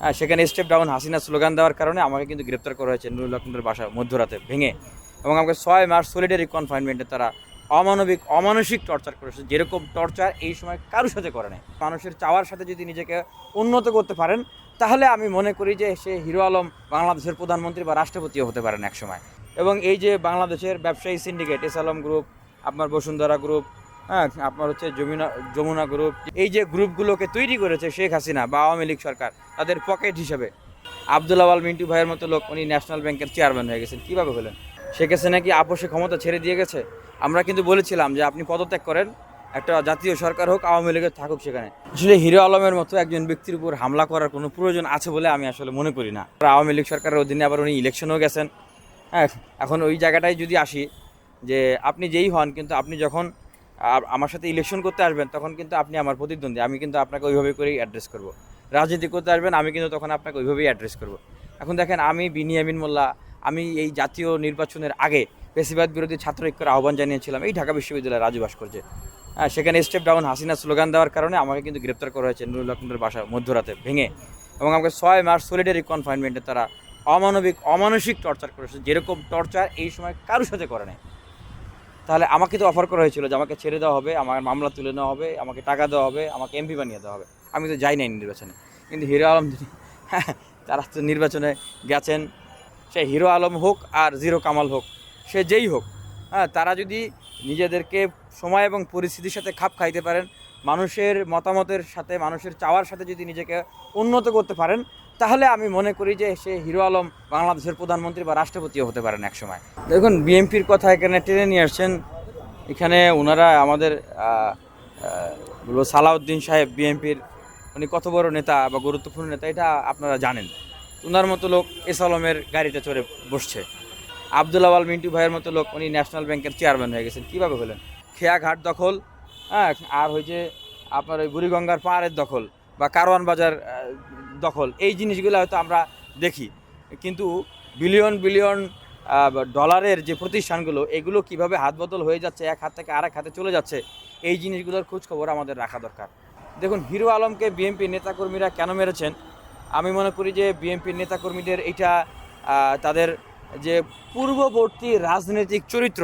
হ্যাঁ, সেখানে step down Hasina slogan দেওয়ার কারণে আমাকে কিন্তু গ্রেপ্তার করা হয়েছে নুরুল হকমের বাসা মধ্যরাতে ভেঙে। এবং আমাকে ছয় মাস সলিডারি কনফাইনমেন্টে তারা অমানবিক অমানসিক টর্চার করেছে। যেরকম টর্চার এই সময় কারোর সাথে করে নাই। মানুষের চাওয়ার সাথে যদি নিজেকে উন্নত করতে পারেন তাহলে আমি মনে করি যে সে হিরো আলম বাংলাদেশের প্রধানমন্ত্রী বা রাষ্ট্রপতিও হতে পারেন একসময়। এবং এই যে বাংলাদেশের ব্যবসায়ী সিন্ডিকেট এস আলম গ্রুপ আপনার বসুন্ধরা গ্রুপ হ্যাঁ আপনার হচ্ছে যমুনা যমুনা গ্রুপ এই যে গ্রুপগুলোকে তৈরি করেছে শেখ হাসিনা বা আওয়ামী লীগ সরকার, তাদের পকেট হিসেবে। আব্দুল আওয়াল, মিন্টু ভাইয়ের মতো লোক, উনি ন্যাশনাল ব্যাংকের চেয়ারম্যান হয়ে গেছেন। কীভাবে হলেন? শেখ হাসিনা কি আপোষে ক্ষমতা ছেড়ে দিয়ে গেছে? আমরা কিন্তু বলেছিলাম যে আপনি পদত্যাগ করেন, একটা জাতীয় সরকার হোক, আওয়ামী লীগের থাকুক সেখানে। আসলে হিরো আলমের মতো একজন ব্যক্তির উপর হামলা করার কোনো প্রয়োজন আছে বলে আমি আসলে মনে করি না। আওয়ামী লীগ সরকারের অধীনে আবার উনি ইলেকশনেও গেছেন। হ্যাঁ এখন ওই জায়গাটায় যদি আসি, যে আপনি যেই হন, কিন্তু আপনি যখন আমার সাথে ইলেকশন করতে আসবেন, তখন কিন্তু আপনি আমার প্রতিদ্বন্দ্বী। আমি কিন্তু আপনাকে ওইভাবে করেই অ্যাড্রেস করব। রাজনীতি করতে আসবেন, আমি কিন্তু তখন আপনাকে ওইভাবেই অ্যাড্রেস করব। এখন দেখেন, আমি বিনিয়ামিন মোল্লা, আমি এই জাতীয় নির্বাচনের আগে পেশিবাদ বিরোধী ছাত্র ঐক্যের আহ্বান জানিয়েছিলাম, এই ঢাকা বিশ্ববিদ্যালয়ের রাজু ভাস্কর্যে। হ্যাঁ সেখানে স্টেপ ডাউন হাসিনা স্লোগান দেওয়ার কারণে আমাকে কিন্তু গ্রেপ্তার করা হয়েছে নুরুল হকমের বাসা মধ্যরাতে ভেঙে। এবং আমাকে ছয় মাস সলিডারি কনফাইনমেন্টে তারা অমানবিক, অমানসিক টর্চার করেছে। যেরকম টর্চার এই সময় কারোর সাথে করে নাই। তাহলে আমাকে তো অফার করা হয়েছিল যে আমাকে ছেড়ে দেওয়া হবে আমার মামলা তুলে নেওয়া হবে আমাকে টাকা দেওয়া হবে আমাকে এমপি বানিয়ে দেওয়া হবে। আমি তো যাই নাই নির্বাচনে। কিন্তু হিরো আলম যিনি- হ্যাঁ, তারা তো নির্বাচনে গেছেন। সে হিরো আলম হোক আর জিরো কামাল হোক সে যেই হোক হ্যাঁ তারা যদি নিজেদেরকে সময় এবং পরিস্থিতির সাথে খাপ খাইতে পারেন মানুষের মতামতের সাথে মানুষের চাওয়ার সাথে যদি নিজেকে উন্নত করতে পারেন তাহলে আমি মনে করি যে সে হিরো আলম বাংলাদেশের প্রধানমন্ত্রী বা রাষ্ট্রপতিও হতে পারেন একসময়। দেখুন, বিএনপির কথা এখানে টেনে নিয়ে আসছেন। এখানে ওনারা আমাদের বলব সালাউদ্দিন সাহেব বিএনপির, উনি কত বড় নেতা বা গুরুত্বপূর্ণ নেতা, এটা আপনারা জানেন। ওনার মতো লোক এস আলমের গাড়িতে চড়ে বসছে। আব্দুল আওয়াল মিন্টু ভাইয়ের মতো লোক উনি ন্যাশনাল ব্যাংকের চেয়ারম্যান হয়ে গেছেন। কীভাবে হলেন? খেয়া ঘাট দখল হ্যাঁ আর হয়েছে আপনার ওই বুড়িগঙ্গার পাহাড়ের দখল বা কারওয়ান বাজার দখল। এই জিনিসগুলো হয়তো আমরা দেখি। কিন্তু বিলিয়ন বিলিয়ন ডলারের যে প্রতিষ্ঠানগুলো, এগুলো কীভাবে হাত বদল হয়ে যাচ্ছে, এক হাত থেকে আরেক হাতে চলে যাচ্ছে, এই জিনিসগুলোর খোঁজ খবর আমাদের রাখা দরকার। দেখুন, হিরো আলমকে বিএনপি নেতাকর্মীরা কেন মেরেছেন? আমি মনে করি যে বিএনপির নেতাকর্মীদের এটা তাদের যে পূর্ববর্তী রাজনৈতিক চরিত্র,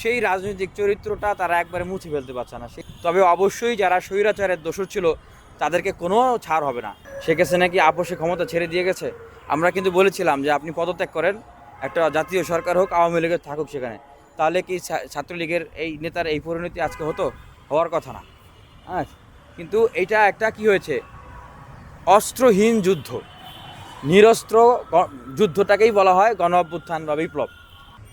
সেই রাজনৈতিক চরিত্রটা তারা একবারে মুছে ফেলতে পারছে না। তবে অবশ্যই যারা স্বৈরাচারের দোষর ছিল, তাদেরকে কোনো ছাড় হবে না। শেখ হাসিনা কি আপোষে ক্ষমতা ছেড়ে দিয়ে গেছে? আমরা কিন্তু বলেছিলাম যে আপনি পদত্যাগ করেন, একটা জাতীয় সরকার হোক, আওয়ামী লীগের থাকুক সেখানে। তাহলে কি ছাত্রলীগের এই নেতার এই পরিণতি আজকে হতো? হওয়ার কথা না। হ্যাঁ কিন্তু এটা একটা কি হয়েছে? অস্ত্রহীন যুদ্ধ। নিরস্ত্র যুদ্ধটাকেই বলা হয় গণ অভ্যুত্থান বা বিপ্লব।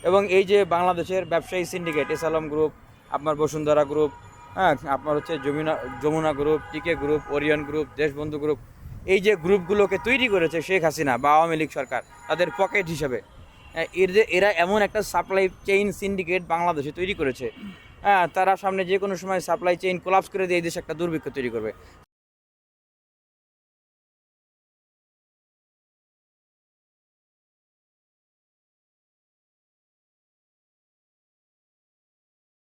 এবং এই যে বাংলাদেশের ব্যবসায়ী সিন্ডিকেট এস আলম গ্রুপ আপনার বসুন্ধরা গ্রুপ হ্যাঁ আপনার হচ্ছে Jamuna Jamuna group TK group Orion group Deshbandhu group এই যে গ্রুপগুলোকে তৈরি করেছে শেখ হাসিনা বা আওয়ামী লীগ সরকার তাদের পকেট হিসেবে হ্যাঁ, এর যে এরা এমন একটা সাপ্লাই চেইন সিন্ডিকেট বাংলাদেশে তৈরি করেছে হ্যাঁ তারা সামনে যে কোনো সময় সাপ্লাই চেইন কোলাপস করে দিয়ে এই দেশে একটা দুর্ভিক্ষ তৈরি করবে।